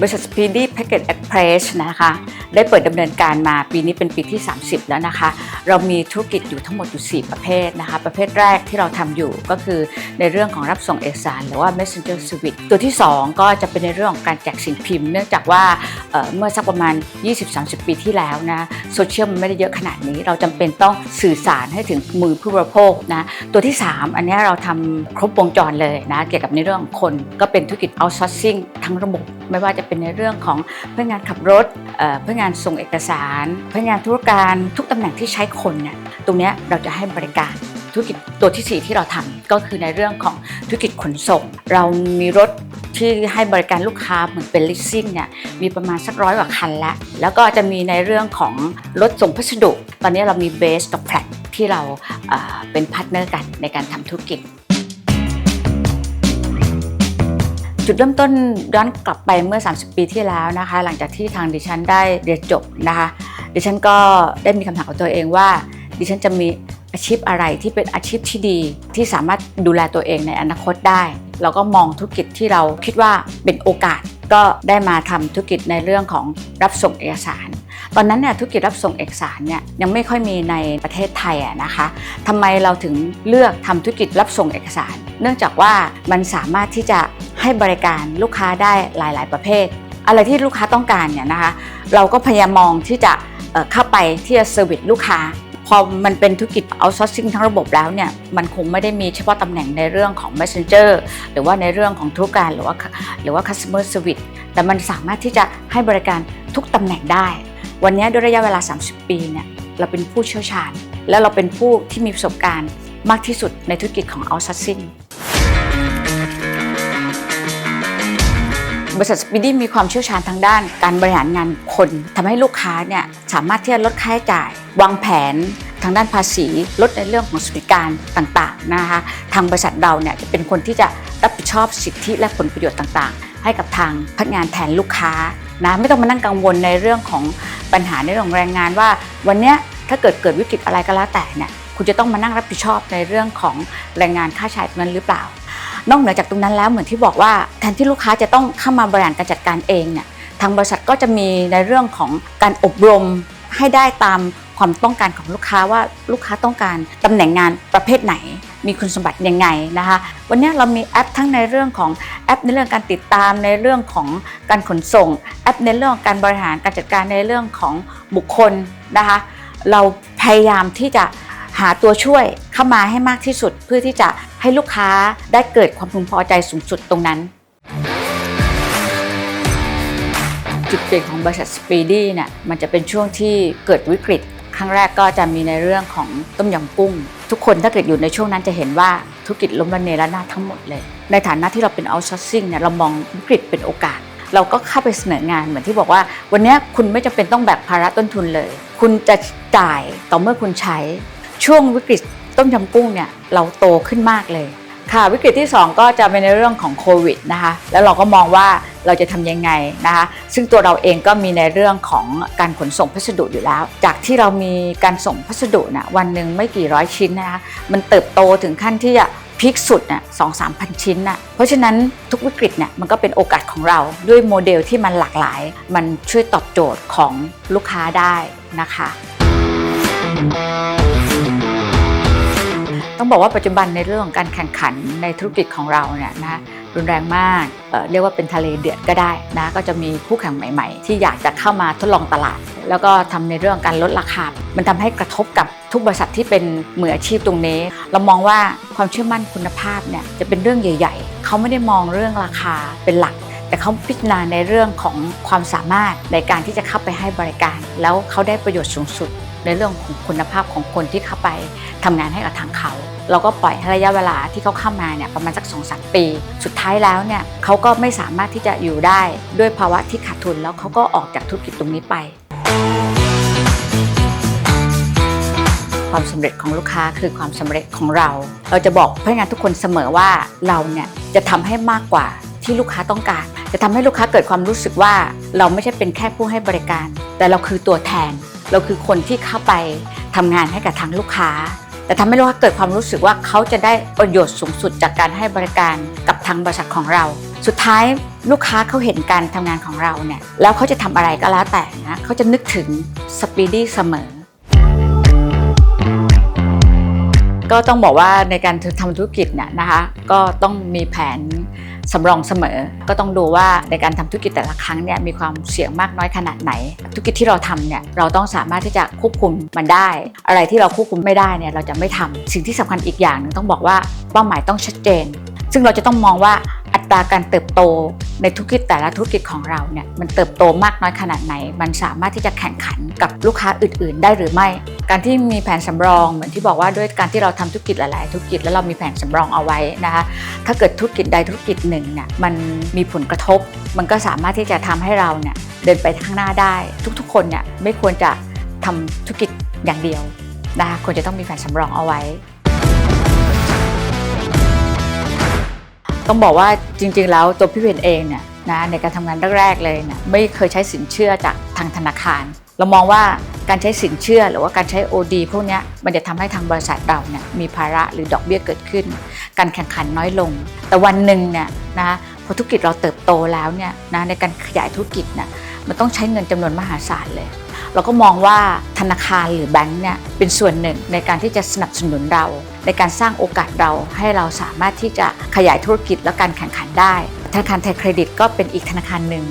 บริษัท Speedy Packet Express นะคะ ได้เปิดดำเนินการมาปีนี้เป็นปีที่ 30 แล้วนะคะ เรามีธุรกิจอยู่ทั้งหมดอยู่ 4 ประเภทนะคะ ประเภทแรกที่เราทำอยู่ก็คือในเรื่องของรับส่งเอกสาร หรือว่า Messenger Service ตัวที่ 2 ก็จะเป็นในเรื่องของการแจกสิ่งพิมพ์ เนื่องจากว่าเเมื่อสักประมาณ 20-30 ปีที่แล้วนะโซเชียลมันไม่ได้เยอะขนาดนี้ เราจำเป็นต้องสื่อสารให้ถึงมือผู้บริโภคนะตัวที่ 3 อันนี้เราทำครบวงจรเลยนะเกี่ยวกับในเรื่องของคนก็เป็นธุรกิจ outsourcing ทั้งระบบ ไม่ว่าจะเป็นในเรื่องของเพนักงานขับรถเอ่อพนักงานส่งเอกสาร พนักงานธุรการทุกตำแหน่งที่ใช้คนเนี่ยตรงนี้เราจะให้บริการธุรกิจตัวที่ 4 ที่เราทำก็คือในเรื่องของธุรกิจขนส่ง เรามีรถที่ให้บริการลูกค้าเหมือนเป็น leasing เนี่ยมีประมาณสักร้อยกว่าคันแล้ว แล้วก็จะมีในเรื่องของรถส่งพัสดุ ตอนนี้เรามีเบสกับแพลตที่เราเอ่อเป็นพาร์ทเนอร์กันในการทำธุรกิจ จุดเริ่มต้นย้อนกลับไปเมื่อ 30 ปีที่แล้วนะคะ หลังจากที่ทางดิฉันได้เรียนจบนะคะ ดิฉันก็ได้มีคำถามกับตัวเองว่า ดิฉันจะมีอาชีพอะไรที่เป็นอาชีพที่ดีที่สามารถดูแลตัวเองในอนาคตได้เราก็มองธุรกิจที่เราคิดว่าเป็นโอกาสก็ได้มาทำธุรกิจในเรื่องของรับส่งเอกสาร ตอนนั้นเนี่ยธุรกิจรับส่งเอกสารเนี่ยยังไม่ค่อยมีในประเทศไทยอะนะคะทำไมเราถึงเลือกทำธุรกิจรับส่งเอกสาร เนื่องจากว่ามันสามารถที่จะ ให้บริการลูกค้าได้หลาย ๆ ประเภท อะไรที่ลูกค้าต้องการเนี่ยนะคะ เราก็พยายามมองที่จะเข้าไปที่จะเซอร์วิสลูกค้า พอมันเป็นธุรกิจ outsourcing ทั้งระบบแล้วเนี่ย มันคงไม่ได้มีเฉพาะตำแหน่งในเรื่องของ messenger หรือว่าในเรื่องของธุรการหรือว่าหรือว่า customer service แต่มันสามารถที่จะให้บริการทุกตำแหน่งได้ วันนี้ด้วยระยะเวลา 30 ปีเนี่ยเราเป็นผู้เชี่ยวชาญ และเราเป็นผู้ที่มีประสบการณ์มากที่สุดในธุรกิจของ outsourcing บริษัทสปีดี้มีความเชี่ยวชาญทางด้านการบริหารงานคนทำให้ลูกค้าเนี่ยสามารถที่จะลดค่าใช้จ่าย วางแผนทางด้านภาษีลดในเรื่องของสวัสดิการต่างๆนะคะทางบริษัทเราเนี่ยจะเป็นคนที่จะรับผิดชอบสิทธิและผลประโยชน์ต่างๆ ให้กับทางพนักงานแทนลูกค้านะไม่ต้องมานั่งกังวลในเรื่องของปัญหาในเรื่องแรงงานว่า วันนี้ถ้าเกิดเกิดวิกฤตอะไรก็แล้วแต่เนี่ยคุณจะต้องมานั่งรับผิดชอบในเรื่องของแรงงานค่าใช้ตรงนั้นหรือเปล่า นอกเหนือจากตรงนั้นแล้วเหมือนที่บอกว่าแทนที่ลูกค้าจะต้องเข้ามาบริหารการจัดการเองเนี่ยทางบริษัทก็จะมีในเรื่องของการอบรมให้ได้ตามความต้องการของลูกค้าว่าลูกค้าต้องการตำแหน่งงานประเภทไหน มีคุณสมบัติยังไงนะคะวันนี้เรามีแอปทั้งในเรื่องของแอปในเรื่องการติดตามในเรื่องของการขนส่ง แอปในเรื่องของการบริหารการจัดการในเรื่องของบุคคลนะคะเราพยายามที่จะ หาตัวช่วยเข้ามาให้มากที่สุด เพื่อที่จะให้ลูกค้าได้เกิดความพึงพอใจสูงสุดตรงนั้น จุดเปลี่ยนของบริษัทสปีดี้เนี่ยมันจะเป็นช่วงที่เกิดวิกฤต ครั้งแรกก็จะมีในเรื่องของต้มยำกุ้ง ทุกคนถ้าเกิดอยู่ในช่วงนั้นจะเห็นว่าธุรกิจล้มละเนระนาดทั้งหมดเลย ในฐานะที่เราเป็น outsourcing เนี่ยเรามองวิกฤตเป็นโอกาสเราก็เข้าไปเสนองานเหมือนที่บอกว่า วันนี้คุณไม่จำเป็นต้องแบกภาระต้นทุนเลย คุณจะจ่ายต่อเมื่อคุณใช้ ช่วงวิกฤตต้มยำกุ้งเนี่ยเราโตขึ้นมากเลย ค่ะวิกฤตที่ 2 ก็จะเป็นในเรื่องของโควิดนะคะแล้วเราก็มองว่าเราจะทำยังไงนะคะซึ่งตัวเราเองก็มีในเรื่องของการขนส่งพัสดุอยู่แล้ว จากที่เรามีการส่งพัสดุนะวันหนึ่งไม่กี่ร้อยชิ้นนะคะมันเติบโตถึงขั้นที่จะพีคสุดน่ะสองสามพันชิ้นน่ะ เพราะฉะนั้นทุกวิกฤตเนี่ยมันก็เป็นโอกาสของเราด้วยโมเดลที่มันหลากหลาย มันช่วยตอบโจทย์ของลูกค้าได้นะคะ ต้องบอกว่าปัจจุบันในเรื่องของการแข่งขันในธุรกิจของเราเนี่ยนะรุนแรงมากเเรียกว่าเป็นทะเลเดือดก็ได้นะก็จะมีคู่แข่งใหม่ๆ ที่อยากจะเข้ามาทดลองตลาด แล้วก็ทำในเรื่องการลดราคา มันทำให้กระทบกับทุกบริษัทที่เป็นมืออาชีพตรงนี้ เรามองว่าความเชื่อมั่นคุณภาพเนี่ยจะเป็นเรื่องใหญ่ ๆ เขาไม่ได้มองเรื่องราคาเป็นหลักแต่เขาพิจารณาในเรื่องของความสามารถในการที่จะเข้าไปให้บริการ แล้วเขาได้ประโยชน์สูงสุด ในเรื่องของคุณภาพของคนที่เข้าไปทำงานให้กับทางเขา เราก็ปล่อยให้ระยะเวลาที่เขาเข้ามาเนี่ยประมาณสัก2องสปี สุดท้ายแล้วเนี่ยเขาก็ไม่สามารถที่จะอยู่ได้ด้วยภาวะที่ขาดทุนแล้วเขาก็ออกจากธุรกิจตรงนี้ไป ความสำเร็จของลูกค้าคือความสำเร็จของเรา เราจะบอกพนักงานทุกคนเสมอว่าเราเนี่ยจะทำให้มากกว่าที่ลูกค้าต้องการ จะทำให้ลูกค้าเกิดความรู้สึกว่าเราไม่ใช่เป็นแค่ผู้ให้บริการ แต่เราคือตัวแทน เราคือคนที่เข้าไปทำงานให้กับทางลูกค้า แต่ทำให้ลูกค้าเกิดความรู้สึกว่าเขาจะได้ประโยชน์สูงสุดจากการให้บริการกับทางบริษัทของเรา สุดท้ายลูกค้าเขาเห็นการทำงานของเราเนี่ยแล้วเขาจะทำอะไรก็แล้วแต่นะเขาจะนึกถึงสปีดี้เสมอ ก็ต้องบอกว่าในการทำธุรกิจเนี่ยนะคะ ก็ต้องมีแผนสำรองเสมอ ก็ต้องดูว่าในการทำธุรกิจแต่ละครั้งเนี่ยมีความเสี่ยงมากน้อยขนาดไหน ธุรกิจที่เราทำเนี่ยเราต้องสามารถที่จะควบคุมมันได้ อะไรที่เราควบคุมไม่ได้เนี่ยเราจะไม่ทำสิ่งที่สำคัญอีกอย่างหนึงต้องบอกว่าเป้าหมายต้องชัดเจน ซึ่งเราจะต้องมองว่าอัตราการเติบโตในธุรกิจแต่ละธุรกิจของเราเนี่ยมันเติบโตมากน้อยขนาดไหน มันสามารถที่จะแข่งขันกับลูกค้าอื่น ๆ ได้หรือไม่ การที่มีแผนสำรองเหมือนที่บอกว่าด้วยการที่เราทำธุรกิจหลาย ๆ ธุรกิจแล้วเรามีแผนสำรองเอาไว้นะคะถ้าเกิดธุรกิจใดธุรกิจหนึ่งเนี่ยมันมีผลกระทบ มันก็สามารถที่จะทำให้เราเนี่ยเดินไปข้างหน้าได้ ทุก ๆ คนเนี่ยไม่ควรจะทำธุรกิจอย่างเดียวนะคะควรจะต้องมีแผนสำรองเอาไว้ต้องบอกว่าจริง ๆ แล้วตัวพี่เพนเองเนี่ยนะในการทำงานแรก ๆ เลยเนี่ยไม่เคยใช้สินเชื่อจากทางธนาคาร เรามองว่า การใช้สินเชื่อหรือว่าการใช้ OD พวกนี้มันจะทำให้ทางบริษัทเราเนี่ยมีภาระหรือดอกเบี้ยเกิดขึ้น การแข่งขันน้อยลง แต่วันหนึ่งเนี่ยนะพอธุรกิจเราเติบโตแล้วเนี่ยนะในการขยายธุรกิจเนี่ยมันต้องใช้เงินจำนวนมหาศาลเลย เราก็มองว่าธนาคารหรือแบงก์เนี่ยเป็นส่วนหนึ่งในการที่จะสนับสนุนเรา ในการสร้างโอกาสเราให้เราสามารถที่จะขยายธุรกิจและการแข่งขันได้ ธนาคารไทยเครดิตก็เป็นอีกธนาคารหนึ่ง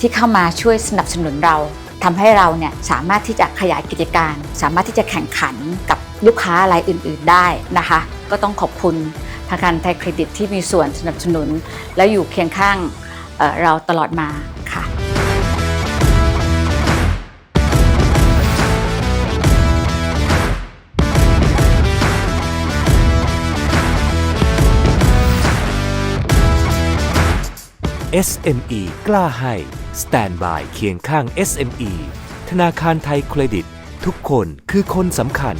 ที่เข้ามาช่วยสนับสนุนเรา ทำให้เราเนี่ยสามารถที่จะขยายกิจการ สามารถที่จะแข่งขันกับลูกค้ารายอื่น ๆได้นะคะ ก็ต้องขอบคุณธนาคารไทยเครดิตที่มีส่วนสนับสนุน และอยู่เคียงข้างเเราตลอดมา SME กล้าให้ Stand by เคียงข้าง SME ธนาคารไทยเครดิต ทุกคนคือคนสำคัญ